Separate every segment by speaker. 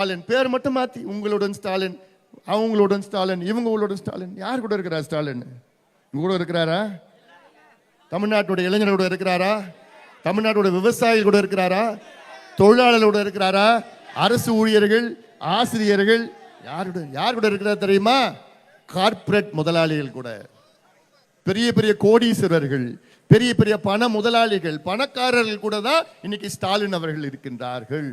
Speaker 1: ஸ்டாலின். பேர் மட்டும் மாத்தி உங்களுடன் ஸ்டாலின் அவங்களுடன் ஸ்டாலின் இவங்களுடன் ஸ்டாலின். யார் கூட இருக்கிறார் ஸ்டாலின்? இவங்க கூட இருக்கிறாரா? தமிழ்நாட்டுடைய இளைஞர் கூட இருக்கிறாரா? தமிழ்நாட்டோட விவசாயிகள் கூட இருக்கிறாரா? தொழிலாளர்கள் கூட இருக்கிறாரா? அரசு ஊழியர்கள் ஆசிரியர்கள் யாருடைய யார் கூட இருக்கிறார் தெரியுமா? கார்ப்பரேட் முதலாளிகள் கூட. பெரிய பெரிய கோடீஸ்வரர்கள் பெரிய பெரிய பண முதலாளிகள் பணக்காரர்கள் கூட தான் இன்னைக்கு ஸ்டாலின் அவர்கள் இருக்கின்றார்கள்.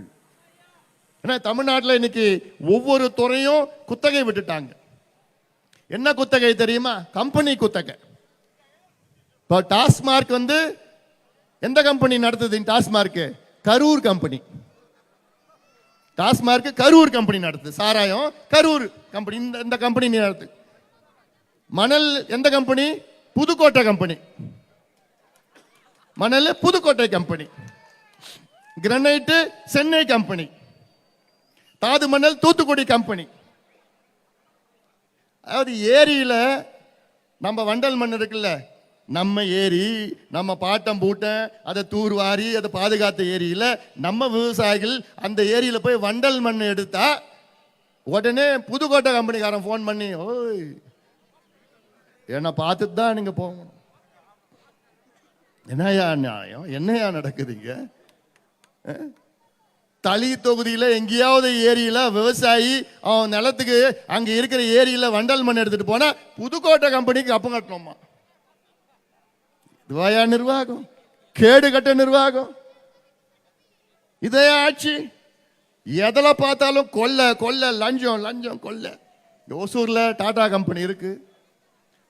Speaker 1: ஏன்னா தமிழ்நாட்டில் இன்னைக்கு ஒவ்வொரு துறையும் குத்தகை விட்டுட்டாங்க. என்ன குத்தகை தெரியுமா? கம்பெனி குத்தகை. இப்போ டாஸ்மார்க் வந்து எந்த கம்பெனி நடத்துது? டாஸ்மார்க்கு. கரூர் கம்பெனி. டாஸ்மார்க் கரூர் கம்பெனி நடத்துது. சாராயம் கரூர் கம்பெனி. இந்த இந்த கம்பெனி நடத்துது மணல் எந்த கம்பெனி? புதுக்கோட்டை கம்பெனி. மணல் Pudukkottai company. Granite Chennai company. தாது மணல் தூத்துக்குடி கம்பெனி. அதாவது ஏரியில் நம்ம வண்டல் மண் இருக்குல்ல நம்ம ஏரி நம்ம பாட்டம் பூட்டம் அதை தூர்வாரி அதை பாதுகாத்த ஏரியில் நம்ம விவசாயிகள் அந்த ஏரியில் போய் வண்டல் மண் எடுத்தா உடனே புதுக்கோட்டை கம்பெனிக்காரன் ஃபோன் பண்ணி ஓய் என்னை பார்த்துட்டு தான் நீங்கள் போகணும். என்னையா நியாயம் என்னையா நடக்குதுங்க தளி தொகுதியில் எங்கேயாவது ஏரியில் விவசாயி அவன் நிலத்துக்கு அங்கே இருக்கிற ஏரியில் வண்டல் மண் எடுத்துகிட்டு போனால் புதுக்கோட்டை கம்பெனிக்கு அப்பம் கட்டணுமா? இதுவாயா நிர்வாகம் கேடு கட்ட நிர்வாகம். இதே ஆட்சி. எதில் பார்த்தாலும் கொல்ல கொல்ல லஞ்சம் லஞ்சம் கொல்ல. ஓசூரில் டாடா கம்பெனி இருக்கு.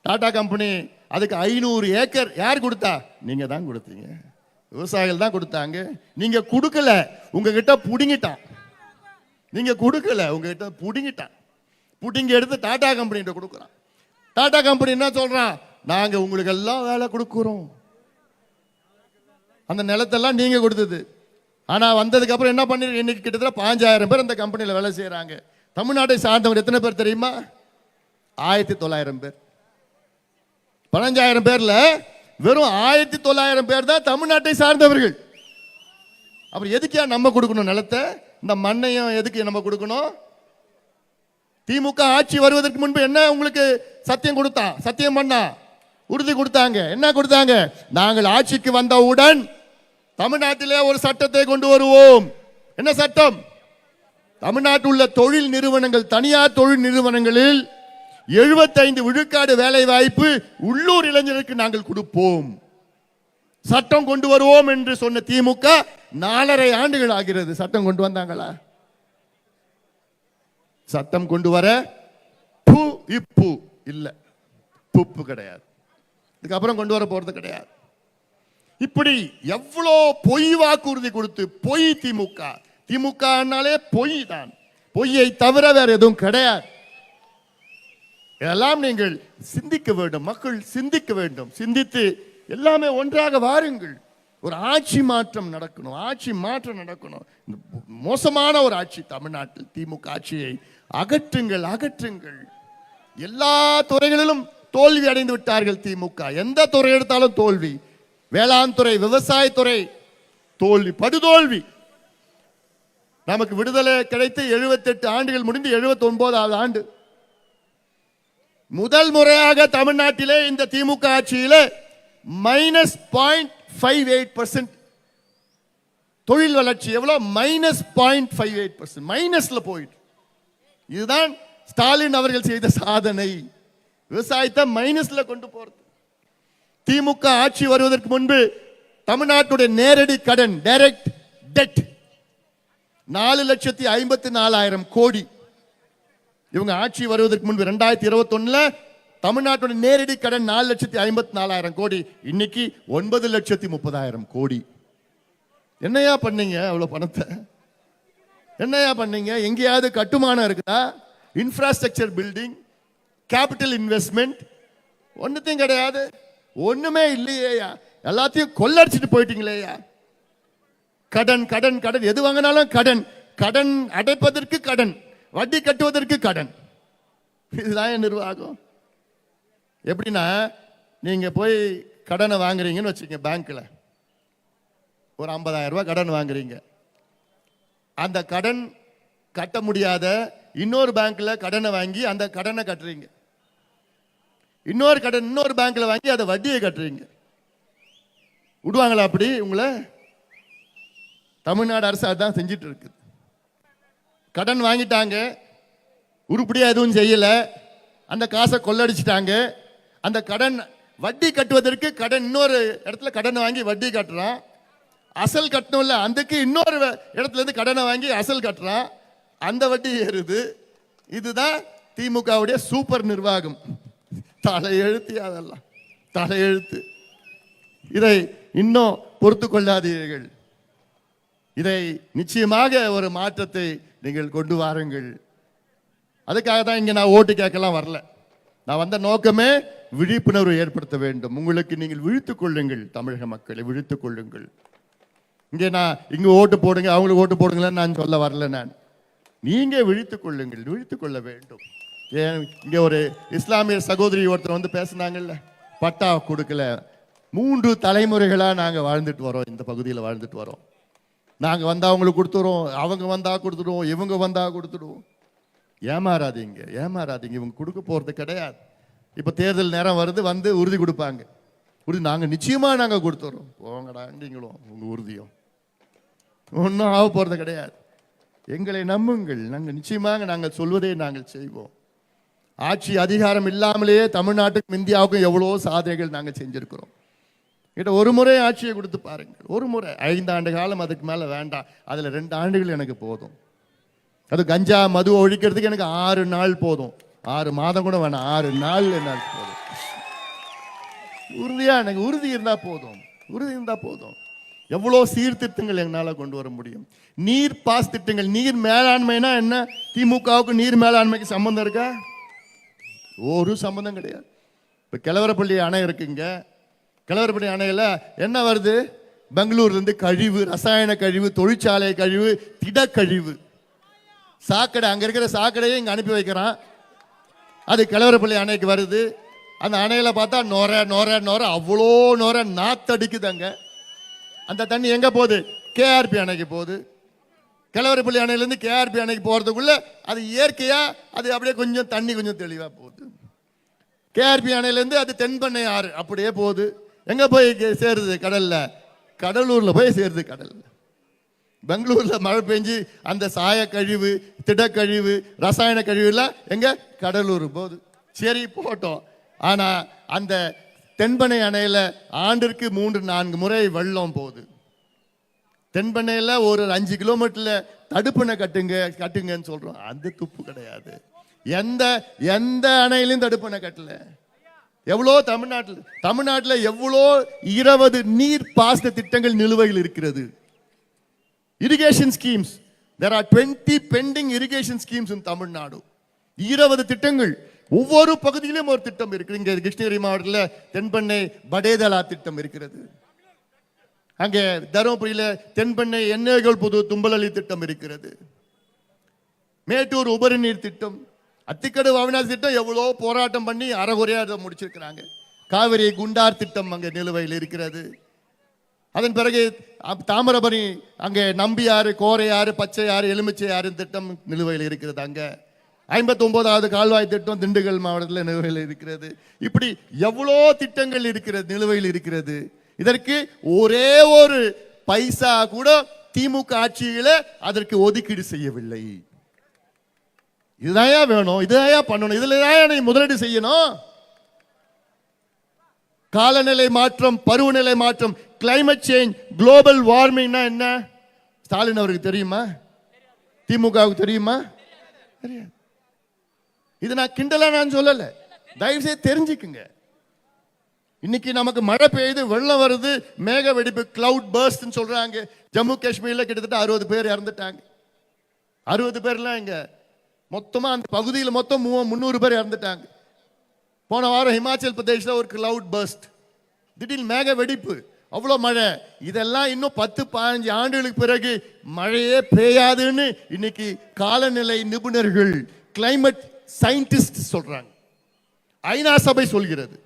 Speaker 1: டாடா கம்பெனி அதுக்கு ஐநூறு ஏக்கர் யார் கொடுத்தா? நீங்கள் தான் கொடுத்தீங்க. விவசாயிகள் தான் கொடுத்தாங்க. நீங்க கொடுக்கல. உங்ககிட்ட புடுங்கிட்டான். நீங்க கொடுக்கல. உங்ககிட்ட புடுங்கிட்டான். புடுங்கி எடுத்து டாடா கம்பெனிகிட்ட கொடுக்குறான். டாடா கம்பெனி என்ன சொல்றான்? நாங்க உங்களுக்கு எல்லாம் வேலை கொடுக்குறோம். அந்த நிலத்தெல்லாம் நீங்க கொடுத்தது. ஆனா வந்ததுக்கு அப்புறம் என்ன பண்ணி இன்னைக்கு கிட்டத்தட்ட பாஞ்சாயிரம் பேர் அந்த கம்பெனியில் வேலை செய்கிறாங்க தமிழ்நாட்டை சார்ந்தவர் எத்தனை பேர் தெரியுமா? ஆயிரத்தி தொள்ளாயிரம் பேர். பதினஞ்சாயிரம் பேர்ல வெறும் ஆயிரத்தி தொள்ளாயிரம் பேர் தான் தமிழ்நாட்டை சார்ந்தவர்கள். அப்புறம் எதுக்கே நம்ம கொடுக்கணும் நிலத்தை? இந்த மண்ணையும் எதுக்கு நம்ம கொடுக்கணும்? திமுக ஆட்சி வருவதற்கு முன்பு என்ன உங்களுக்கு சத்தியம் கொடுத்தான் சத்தியம் பண்ணா? உறுதி கொடுத்தாங்க. என்ன கொடுத்தாங்க? நாங்கள் ஆட்சிக்கு வந்தவுடன் தமிழ்நாட்டிலே ஒரு சட்டத்தை கொண்டு வருவோம். என்ன சட்டம்? தமிழ்நாட்டில் உள்ள தொழில் நிறுவனங்கள் தனியார் தொழில் நிறுவனங்களில் எழுபத்தைந்து விழுக்காடு வேலை வாய்ப்பு உள்ளூர் இளைஞருக்கு நாங்கள் கொடுப்போம். சட்டம் கொண்டு வருவோம் என்று சொன்ன திமுக நாலரை ஆண்டுகள் ஆகிறது. சட்டம் கொண்டு வந்தாங்களா? சட்டம் கொண்டு வர பூ இப்பு இல்ல. புப்பு கிடையாது. இதுக்கப்புறம் கொண்டு வர போறது கிடையாது. இப்படி எவ்வளோ பொய் வாக்குறுதி கொடுத்து பொய் திமுக. திமுகனாலே பொய் தான் பொய்யை தவிர வேற எதுவும் கிடையாது. இதெல்லாம் நீங்கள் சிந்திக்க வேண்டும். மக்கள் சிந்திக்க வேண்டும். சிந்தித்து எல்லாமே ஒன்றாக வாருங்கள். ஒரு ஆட்சி மாற்றம் நடக்கணும். ஆட்சி மாற்றம் நடக்கணும். இந்த மோசமான ஒரு ஆட்சி தமிழ்நாட்டில் திமுக ஆட்சியை அகற்றுங்கள் அகற்றுங்கள். எல்லா துறைகளிலும் தோல்வி அடைந்து விட்டார்கள் திமுக. எந்த துறை எடுத்தாலும் தோல்வி. வேளாண் துறை விவசாயத்துறை தோல்வி படுதோல்வி. நமக்கு விடுதலை கிடைத்து 78 ஆண்டுகள் முடிந்து 79வது ஆண்டு. முதல் முறையாக தமிழ்நாட்டிலே இந்த திமுக ஆட்சியில் minus point five eight percent தொழில் வளர்ச்சி. எவ்வளோ? Minus point five eight percent மைனஸில் போயிட்டு. இதுதான் ஸ்டாலின் அவர்கள் செய்த சாதனை. விவசாயத்தை மைனஸில் கொண்டு போகிறது திமுக ஆட்சி வருவதற்கு முன்பு தமிழ்நாட்டுடைய நேரடி கடன் டைரக்ட் டெட் நாலு லட்சத்தி ஐம்பத்தி நாலாயிரம் கோடி. இவங்க ஆட்சி வருவதற்கு முன்பு ரெண்டாயிரத்தி இருபத்தொன்னுல தமிழ்நாட்டோட நேரடி கடன் நாலு லட்சத்தி ஐம்பத்தி நாலாயிரம் கோடி. இன்னைக்கு ஒன்பது லட்சத்தி முப்பதாயிரம் கோடி. என்னையா பண்ணீங்க அவ்வளோ பணத்தை? என்னையா பண்ணீங்க? எங்கேயாவது கட்டுமானம் இருக்குதா? இன்ஃப்ராஸ்ட்ரக்சர் பில்டிங் கேபிட்டல் இன்வெஸ்ட்மெண்ட் ஒன்றுத்தையும் கிடையாது. ஒன்றுமே இல்லையேயா? எல்லாத்தையும் கொள்ளடிச்சிட்டு போயிட்டீங்களேயா? கடன் கடன் கடன். எது வாங்கினாலும் கடன். கடன் அடைப்பதற்கு கடன். வட்டி கட்டுவதற்கு கடன். இதுதான் என் நிர்வாகம். எப்படின்னா நீங்கள் போய் கடனை வாங்குறீங்கன்னு வச்சுக்கோங்க பேங்க்கில் ஒரு 50000 ரூபாய் கடன் வாங்குறீங்க. அந்த கடன் கட்ட முடியாத இன்னொரு பேங்க்கில் கடனை வாங்கி அந்த கடனை கட்டுறீங்க. இன்னொரு கடன் இன்னொரு பேங்க்கில் வாங்கி அதை வட்டியை கட்டுறீங்க. விடுவாங்களா அப்படி உங்களை? தமிழ்நாடு அரசு அதான் செஞ்சிட்டு இருக்குது கடன் வாங்கிட்டாங்க. உருப்படியாக எதுவும் செய்யலை. அந்த காசை கொள்ளடிச்சிட்டாங்க. அந்த கடன் வட்டி கட்டுவதற்கு கடன் இன்னொரு இடத்துல கடன் வாங்கி வட்டி கட்டுறான். அசல் கட்டணும்ல அதுக்கு இன்னொரு வ- இடத்துல இருந்து கடனை வாங்கி அசல் கட்டுறான். அந்த வட்டி ஏறுது. இதுதான் திமுகவுடைய சூப்பர் நிர்வாகம். தலையெழுத்து அதெல்லாம். தலையெழுத்து இதை இன்னும் பொறுத்து கொள்ளாதீர்கள். இதை நிச்சயமாக ஒரு மாற்றத்தை நீங்கள் கொண்டு வாருங்கள். அதுக்காக தான் இங்கே நான் ஓட்டு கேட்கலாம் வரல. நான் வந்த நோக்கமே விழிப்புணர்வு ஏற்படுத்த வேண்டும். உங்களுக்கு நீங்கள் விழித்துக் கொள்ளுங்கள் தமிழக மக்களை விழித்துக் கொள்ளுங்கள். இங்கே நான் இங்கே ஓட்டு போடுங்க அவங்களுக்கு ஓட்டு போடுங்களேன்னு நான் சொல்ல வரல நான். நீங்கள் விழித்துக் கொள்ளுங்கள் விழித்துக் கொள்ள வேண்டும். ஏன் இங்கே ஒரு இஸ்லாமிய சகோதரி ஒருத்தர் வந்து பேசுனாங்கல்ல பட்டா கொடுக்கல. மூன்று தலைமுறைகளாக நாங்கள் வாழ்ந்துட்டு வரோம் இந்த பகுதியில் வாழ்ந்துட்டு வரோம். நாங்கள் வந்தால் அவங்களுக்கு கொடுத்துருவோம் அவங்க வந்தால் கொடுத்துடுவோம் இவங்க வந்தால் கொடுத்துடுவோம். ஏமாறாதீங்க ஏமாறாதீங்க. இவங்க கொடுக்க போகிறது கிடையாது. இப்போ தேர்தல் நேரம் வருது வந்து உறுதி கொடுப்பாங்க. உறுதி நாங்கள் நிச்சயமாக நாங்கள் கொடுத்துறோம் போங்கடா நீங்களும் உங்கள் உறுதியும். ஒன்றும் ஆக போகிறது கிடையாது. எங்களை நம்புங்கள். நாங்கள் நிச்சயமாக நாங்கள் சொல்வதை நாங்கள் செய்வோம். ஆட்சி அதிகாரம் இல்லாமலேயே தமிழ்நாட்டுக்கும் இந்தியாவுக்கும் எவ்வளோ சாதனைகள் நாங்கள் செஞ்சுருக்கிறோம். கிட்ட ஒரு முறை ஆட்சியை கொடுத்து பாருங்கள். ஒரு முறை. ஐந்து ஆண்டு காலம் அதுக்கு மேலே வேண்டாம். அதில் ரெண்டு ஆண்டுகள் எனக்கு போதும். அது கஞ்சா மது ஒழிக்கிறதுக்கு எனக்கு ஆறு நாள் போதும். ஆறு மாதம் கூட வேணாம். ஆறு நாள் என்ன போதும். உறுதியாக எனக்கு உறுதி இருந்தால் போதும். உறுதி இருந்தால் போதும். எவ்வளோ சீர்திருத்தங்கள் எங்களால் கொண்டு வர முடியும்? நீர் பாஸ் திட்டங்கள். நீர் மேலாண்மைனா என்ன? திமுகவுக்கு நீர் மேலாண்மைக்கு சம்மந்தம் இருக்கா? ஒரு சம்மந்தம் கிடையாது. இப்போ கிழவரப்பள்ளி அணை இருக்குங்க. கிழவரப்பள்ளி அணையில் என்ன வருது? பெங்களூர்லேருந்து கழிவு ரசாயன கழிவு தொழிற்சாலை கழிவு திடக்கழிவு. சாக்கடை அங்கே இருக்கிற சாக்கடையை இங்கே அனுப்பி வைக்கிறான். அது கிழவரப்பள்ளி அணைக்கு வருது. அந்த அணையில் பார்த்தா நொர நொர நொர அவ்வளோ நொர நாத்தடிக்குது அங்கே அந்த தண்ணி எங்கே போகுது? கேஆர்பி அணைக்கு போகுது. கிழவரப்பள்ளி அணையிலேருந்து கேஆர்பி அணைக்கு போகிறதுக்குள்ளே அது இயற்கையாக அது அப்படியே கொஞ்சம் தண்ணி கொஞ்சம் தெளிவாக போகுது. கேஆர்பி அணையிலேருந்து அது தென்பண்ணை ஆறு அப்படியே போகுது. எங்க போய் சேருது கடல்ல? கடலூர்ல போய் சேருது கடல்ல பெங்களூர்ல மழை பெஞ்சு அந்த சாய கழிவு திடக்கழிவு ரசாயன கழிவு எல்லாம் எங்க? கடலூர் போகுது. சரி போட்டோம் ஆனா அந்த தென்பனை அணையில ஆண்டிற்கு மூன்று நான்கு முறை வெள்ளம் போகுது. தென்பண்ணையில் ஒரு அஞ்சு கிலோமீட்டரில் தடுப்பணை கட்டுங்க கட்டுங்கன்னு சொல்கிறோம் அந்த துப்பு கிடையாது. எந்த எந்த அணையிலையும் தடுப்பணை கட்டலை. எவ்வளோ தமிழ்நாட்டில் தமிழ்நாட்டில் எவ்வளோ இருபது நீர் பாசன திட்டங்கள் நிலுவையில் இருக்கிறது? Irrigation schemes there are 20 pending irrigation schemes in Tamil Nadu இருபது திட்டங்கள். ஒவ்வொரு பகுதியிலும் ஒரு திட்டம் இருக்குது. இங்கே கிருஷ்ணகிரி மாவட்டத்தில் தென்பண்ணை படேதலா திட்டம் இருக்கிறது. அங்கே தருமபுரியில் தென்பெண்ணை எண்ணெய்கள் புது தும்பலளி திட்டம் இருக்கிறது. மேட்டூர் உபரி நீர் திட்டம். அத்திக்கடு அவினாசி திட்டம் எவ்வளோ போராட்டம் பண்ணி அறகுறையாக அதை முடிச்சிருக்கிறாங்க. காவிரி குண்டார் திட்டம் அங்கே நிலுவையில் இருக்கிறது. அதன் பிறகு அப்- தாமிரபரணி அங்கே நம்பியாறு கோரையாறு பச்சையாறு எலுமிச்சையாறு திட்டம் நிலுவையில் இருக்கிறது அங்கே. ஐம்பத்தி ஒன்பதாவது கால்வாய் திட்டம் திண்டுக்கல் மாவட்டத்தில் நிலுவையில் இருக்கிறது. இப்படி எவ்வளோ திட்டங்கள் இருக்கிறது நிலுவையில் இருக்கிறது. இதற்கு ஒரே ஒரு பைசா கூட திமுக ஆட்சியில் அதற்கு ஒதுக்கீடு செய்யவில்லை. இதுதாயா வேணும் இதுதாயா பண்ணணும் இதுல தான் நீ முதலீடு செய்யணும். காலநிலை மாற்றம் பருவநிலை மாற்றம் கிளைமேட் சேஞ்ச் குளோபல் வார்மிங்னா என்ன? ஸ்டாலின் அவருக்கு தெரியுமா? திமுகவுக்கு தெரியுமா? தெரியாது. இது நான் கிண்டலா நான் சொல்லலை. தயவு செய்து தெரிஞ்சுக்குங்க. இன்னைக்கு நமக்கு மழை பெய்யுது வெள்ளம் வருது மேக வெடிப்பு கிளவுட் பர்ஸ்ட்னு சொல்றாங்க. ஜம்மு காஷ்மீர்ல கிட்டத்தட்ட அறுபது பேர் இறந்துட்டாங்க. அறுபது பேர்லாம் இங்கே மொத்தமாக அந்த பகுதியில் மொத்தம் மூ- முந்நூறு பேர் இறந்துட்டாங்க. போன வாரம் ஹிமாச்சல் பிரதேஷில் ஒரு கிளவுட் பர்ஸ்ட் திடீர்னு மேக வெடிப்பு. அவ்வளோ மழை. இதெல்லாம் இன்னும் பத்து பதினஞ்சு ஆண்டுகளுக்கு பிறகு மழையே பெய்யாதுன்னு இன்னைக்கு காலநிலை நிபுணர்கள் கிளைமேட் சயின்டிஸ்ட் சொல்கிறாங்க ஐநா சபை சொல்கிறது.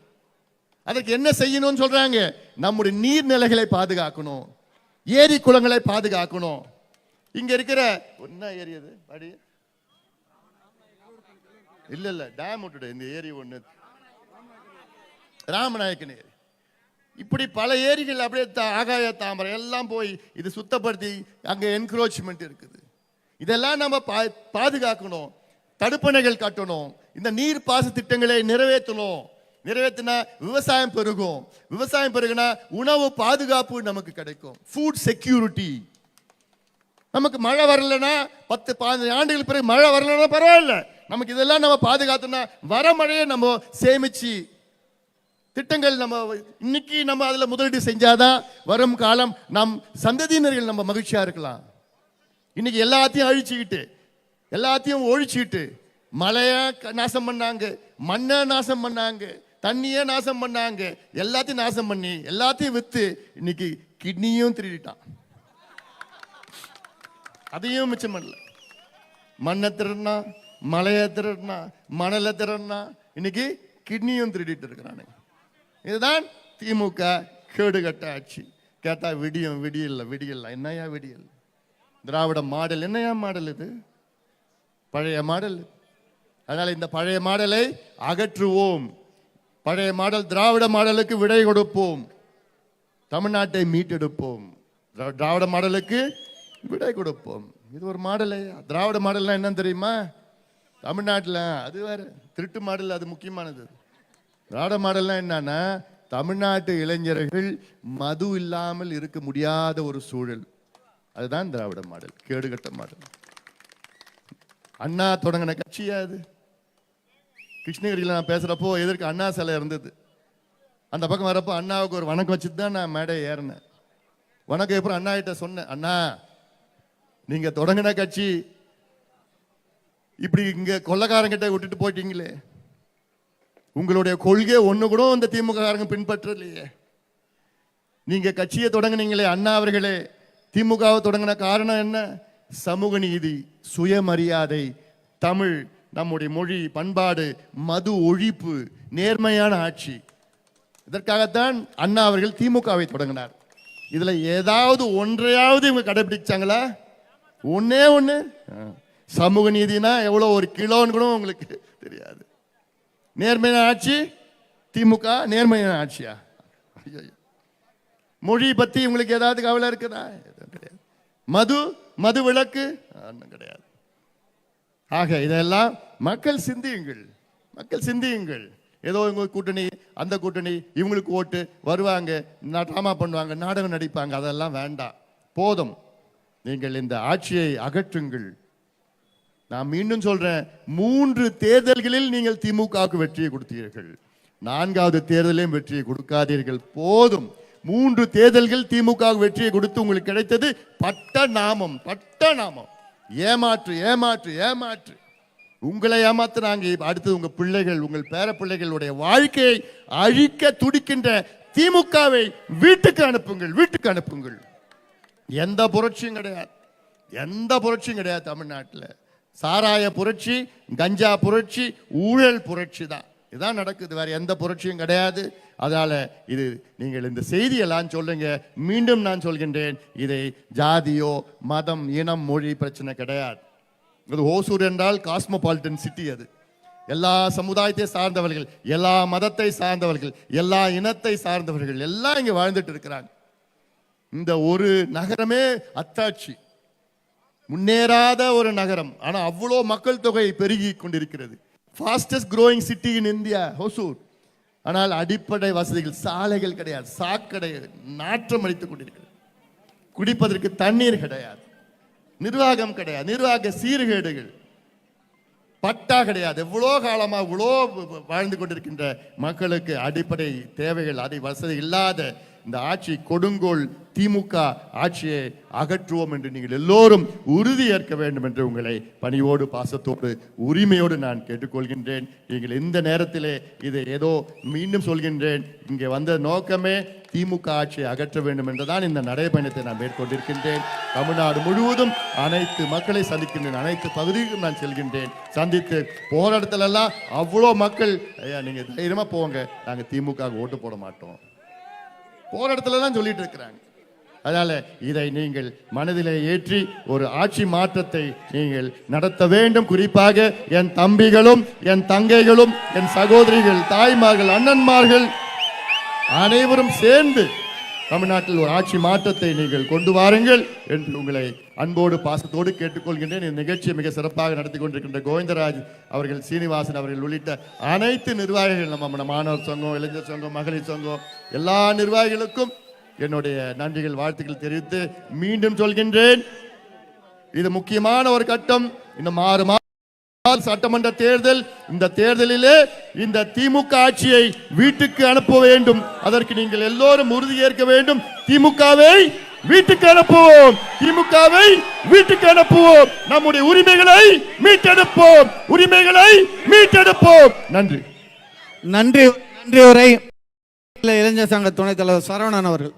Speaker 1: அதற்கு என்ன செய்யணும்னு சொல்கிறாங்க நம்முடைய நீர்நிலைகளை பாதுகாக்கணும். ஏரி குளங்களை பாதுகாக்கணும். இங்கே இருக்கிற என்ன ஏரி அது? படி இல்ல இல்ல டேம் விட்டுடு இந்த ஏரி ஒன்று ராமநாயக்கன் ஏரி. இப்படி பல ஏரிகள் அப்படியே தா- ஆகாய தாமரை எல்லாம் போய் இது சுத்தப்படுத்தி அங்கே என்க்ரோச்மெண்ட் இருக்குது. இதெல்லாம் நம்ம பா- பாதுகாக்கணும். தடுப்பணைகள் கட்டணும். இந்த நீர் பாச திட்டங்களை நிறைவேற்றணும். நிறைவேற்றினா விவசாயம் பெருகும். விவசாயம் பெருகுனா உணவு பாதுகாப்பு நமக்கு கிடைக்கும். ஃபுட் செக்யூரிட்டி நமக்கு மழை வரலன்னா பத்து பதினஞ்சு ஆண்டுகள் பிறகு மழை வரலன்னா பரவாயில்ல. நமக்கு இதெல்லாம் நம்ம பாதுகாத்தோம்னா வர மழையை நம்ம சேமிச்சு திட்டங்கள் நம்ம இன்னைக்கு நம்ம அதில் முதலீடு செஞ்சாதான் வரும் காலம் நம் சந்ததியினர்கள் நம்ம மகிழ்ச்சியாக இருக்கலாம். இன்னைக்கு எல்லாத்தையும் அழிச்சுக்கிட்டு எல்லாத்தையும் ஒழிச்சுக்கிட்டு மழையை க- நாசம் பண்ணாங்க மண்ணை நாசம் பண்ணாங்க தண்ணியை நாசம் பண்ணாங்க எல்லாத்தையும் நாசம் பண்ணி எல்லாத்தையும் விற்று இன்னைக்கு கிட்னியும் திருடிட்டான். அதையும் மிச்சம் பண்ணல. மண்ணை திருடினா மலையை திருடினா மணலை திருடினா இன்னைக்கு கிட்னியும் திருடிட்டு இருக்கிறானுங்க இதுதான் திமுக கேடுகட்ட ஆட்சி. கேட்டால் விடியும் விடியல விடியல என்னையா விடியல்? திராவிட மாடல். என்னையா மாடல் இது? பழைய மாடல். அதனால் இந்த பழைய மாடலை அகற்றுவோம். பழைய மாடல் திராவிட மாடலுக்கு விடை கொடுப்போம். தமிழ்நாட்டை மீட்டெடுப்போம். திரா- திராவிட மாடலுக்கு விடை கொடுப்போம். இது ஒரு மாடலே திராவிட மாடல்னா என்னன்னு தெரியுமா? தமிழ்நாட்டில் அது வேறு. திருட்டு மாடல் அது முக்கியமானது. திராவிட மாடல்லாம் என்னன்னா தமிழ்நாட்டு இளைஞர்கள் மது இல்லாமல் இருக்க முடியாத ஒரு சூழல். அதுதான் திராவிட மாடல் கேடுகட்ட மாடல். அண்ணா தொடங்கின கட்சியா அது? கிருஷ்ணகிரியில் நான் பேசுகிறப்போ எதற்கு அண்ணா சிலை இருந்தது. அந்த பக்கம் வரப்போ அண்ணாவுக்கு ஒரு வணக்கம் வச்சுட்டு தான் நான் மேடை ஏறினேன். வணக்கம் அப்புறம் அண்ணா கிட்ட சொன்னேன் அண்ணா நீங்கள் தொடங்கின கட்சி இப்படி இங்க கொள்ளக்காரங்கிட்ட விட்டுட்டு போயிட்டீங்களே. உங்களுடைய கொள்கை ஒன்று கூட இந்த திமுக காரங்க பின்பற்றலையே. நீங்க கட்சியை தொடங்குனீங்களே அண்ணா அவர்களே. திமுகவை தொடங்கின காரணம் என்ன? சமூக நீதி சுயமரியாதை தமிழ் நம்முடைய மொழி பண்பாடு மது ஒழிப்பு நேர்மையான ஆட்சி. இதற்காகத்தான் அண்ணா அவர்கள் திமுகவை தொடங்கினார். இதில் ஏதாவது ஒன்றையாவது இவங்க கடைபிடிச்சாங்களா? ஒன்றே ஒன்று சமூக நீதினா எவ்வளோ ஒரு கிலோன்னு கூட உங்களுக்கு தெரியாது. நேர்மையான ஆட்சி திமுக நேர்மையான ஆட்சியா? மொழி பற்றி உங்களுக்கு ஏதாவது கவலை இருக்குதா? எதுவும் கிடையாது. மது மது விளக்கு? ஒன்றும் கிடையாது. ஆக இதெல்லாம் மக்கள் சிந்தியுங்கள். மக்கள் சிந்தியுங்கள். ஏதோ இவங்க கூட்டணி அந்த கூட்டணி இவங்களுக்கு ஓட்டு வருவாங்க ட்ராமா பண்ணுவாங்க நாடகம் நடிப்பாங்க அதெல்லாம் வேண்டாம். போதும். நீங்கள் இந்த ஆட்சியை அகற்றுங்கள். நான் மீண்டும் சொல்றேன் மூன்று தேர்தல்களில் நீங்கள் திமுகவுக்கு வெற்றியை கொடுத்தீர்கள். நான்காவது தேர்தலையும் வெற்றியை கொடுக்காதீர்கள். போதும். மூன்று தேர்தல்கள் திமுகவுக்கு வெற்றியை கொடுத்து உங்களுக்கு கிடைத்தது பட்ட நாமம் பட்ட நாமம். ஏமாற்று ஏமாற்று ஏமாற்று. உங்களை ஏமாத்துறாங்க. இப்ப அடுத்தது உங்க பிள்ளைகள் உங்கள் பேர பிள்ளைகளுடைய வாழ்க்கையை அழிக்க துடிக்கின்ற திமுகவை வீட்டுக்கு அனுப்புங்கள் வீட்டுக்கு அனுப்புங்கள். எந்த புரட்சியும் கிடையாது. எந்த புரட்சியும் கிடையாது தமிழ்நாட்டில். சாராய புரட்சி கஞ்சா புரட்சி ஊழல் புரட்சி தான். இதுதான் நடக்குது. வேற எந்த புரட்சியும் கிடையாது. அதனால் இது நீங்கள் இந்த செய்தியெல்லாம் சொல்லுங்க. மீண்டும் நான் சொல்கின்றேன். இதை ஜாதியோ மதம் இனம் மொழி பிரச்சனை கிடையாது. இது ஓசூர் என்றால் காஸ்மோபாலிட்டன் சிட்டி அது. எல்லா சமுதாயத்தை சார்ந்தவர்கள் எல்லா மதத்தை சார்ந்தவர்கள் எல்லா இனத்தை சார்ந்தவர்கள் எல்லாம் இங்கே வாழ்ந்துட்டு இருக்கிறாங்க. இந்த ஒரு நகரமே அத்தாட்சி. முன்னேறாத ஒரு நகரம். ஆனால் அவ்வளோ மக்கள் தொகை பெருகி கொண்டிருக்கிறது. Fastest growing city in India Hosur ஆனால் அடிப்படை வசதிகள் சாலைகள் கிடையாது. சாக்கடை நாற்றம் அடித்துக் கொண்டிருக்கிறது. குடிப்பதற்கு தண்ணீர் கிடையாது. நிர்வாகம் கிடையாது. நிர்வாக சீர்கேடுகள். பட்டா கிடையாது. எவ்வளோ காலமாக இவ்வளோ வாழ்ந்து கொண்டிருக்கின்ற மக்களுக்கு அடிப்படை தேவைகள் அதை வசதி இல்லாத இந்த ஆட்சி கொடுங்கோல் திமுக ஆட்சியை அகற்றுவோம் என்று நீங்கள் எல்லோரும் உறுதி ஏற்க வேண்டும் என்று உங்களை பணியோடு பாசத்தோடு உரிமையோடு நான் கேட்டுக்கொள்கின்றேன். நீங்கள் இந்த நேரத்திலே இதை ஏதோ மீண்டும் சொல்கின்றேன். இங்கே வந்த நோக்கமே திமுக ஆட்சியை அகற்ற வேண்டும் என்றுதான் இந்த நடைபயணத்தை நான் மேற்கொண்டிருக்கின்றேன். தமிழ்நாடு முழுவதும் அனைத்து மக்களை சந்திக்கின்றேன். அனைத்து பகுதிகளும் நான் செல்கின்றேன். சந்தித்து போராட்டத்திலெல்லாம் அவ்வளோ மக்கள் ஐயா நீங்கள் தைரியமாக போங்க. நாங்கள் திமுக ஓட்டு போட மாட்டோம். போற இடத்துல தான் சொல்லிட்டு இருக்கிறாங்க. அதனால இதை நீங்கள் மனதிலே ஏற்றி ஒரு ஆட்சி மாற்றத்தை நீங்கள் நடத்த வேண்டும். குறிப்பாக என் தம்பிகளும் என் தங்கைகளும் என் சகோதரிகள் தாய்மார்கள் அண்ணன்மார்கள் அனைவரும் சேர்ந்து தமிழ்நாட்டில் ஒரு ஆட்சி மாற்றத்தை நீங்கள் கொண்டு வாருங்கள் என்று உங்களை அன்போடு பாசத்தோடு கேட்டுக்கொள்கின்றேன். இந்த நிகழ்ச்சியை மிக சிறப்பாக நடத்தி கொண்டிருக்கின்ற கோவிந்தராஜ் அவர்கள் சீனிவாசன் அவர்கள் உள்ளிட்ட அனைத்து நிர்வாகிகள் நம்ம மாணவர் சங்கம் இளைஞர் சங்கம் மகளிர் சங்கம் எல்லா நிர்வாகிகளுக்கும் என்னுடைய நன்றிகள் வாழ்த்துக்கள் தெரிவித்து மீண்டும் சொல்கின்றேன். இது முக்கியமான ஒரு கட்டம். இன்னும் ஆறு மாதம் சட்டமன்ற தேர்தல். இந்த தேர்தலிலே இந்த திமுக ஆட்சியை வீட்டுக்கு அனுப்ப வேண்டும். அதற்கு நீங்கள் எல்லோரும் உறுதியேற்க வேண்டும். திமுகவை வீட்டுக்கு அனுப்புவோம். திமுகவை வீட்டுக்கு அனுப்புவோம். நம்முடைய உரிமைகளை மீட்டெடுப்போம். உரிமைகளை மீட்டெடுப்போம். நன்றி.
Speaker 2: நன்றி நன்றி உரை. இளைஞர் சங்க துணைத் தலைவர் சரவணன் அவர்கள்.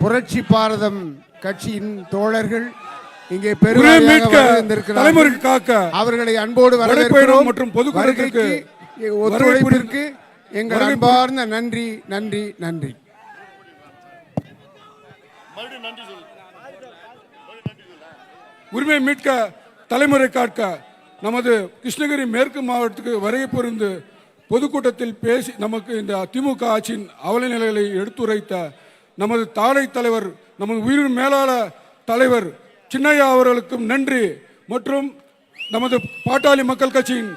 Speaker 3: புரட்சி பாரதம் கட்சியின் தோழர்கள் இங்கே.
Speaker 4: தலைமுறை காக்க
Speaker 3: அவர்களை அன்போடு வரவேற்கிறோம்.
Speaker 4: மற்றும்
Speaker 3: வருகைக்கு ஒத்துழைப்பிற்கு எங்கள் அன்பார்ந்த நன்றி நன்றி நன்றி.
Speaker 4: உரிமை மீட்க தலைமுறை காக்க நமது கிருஷ்ணகிரி மேற்கு மாவட்டத்துக்கு வருகை புரிந்து பொதுக்கூட்டத்தில் பேசி நமக்கு இந்த திமுக ஆட்சியின் அவல நிலைகளை எடுத்துரைத்த நமது தாடை தலைவர் நமது உயிர் மேலாள தலைவர் சின்னையா அவர்களுக்கும் நன்றி. மற்றும் நமது பாட்டாளி மக்கள் கட்சியின்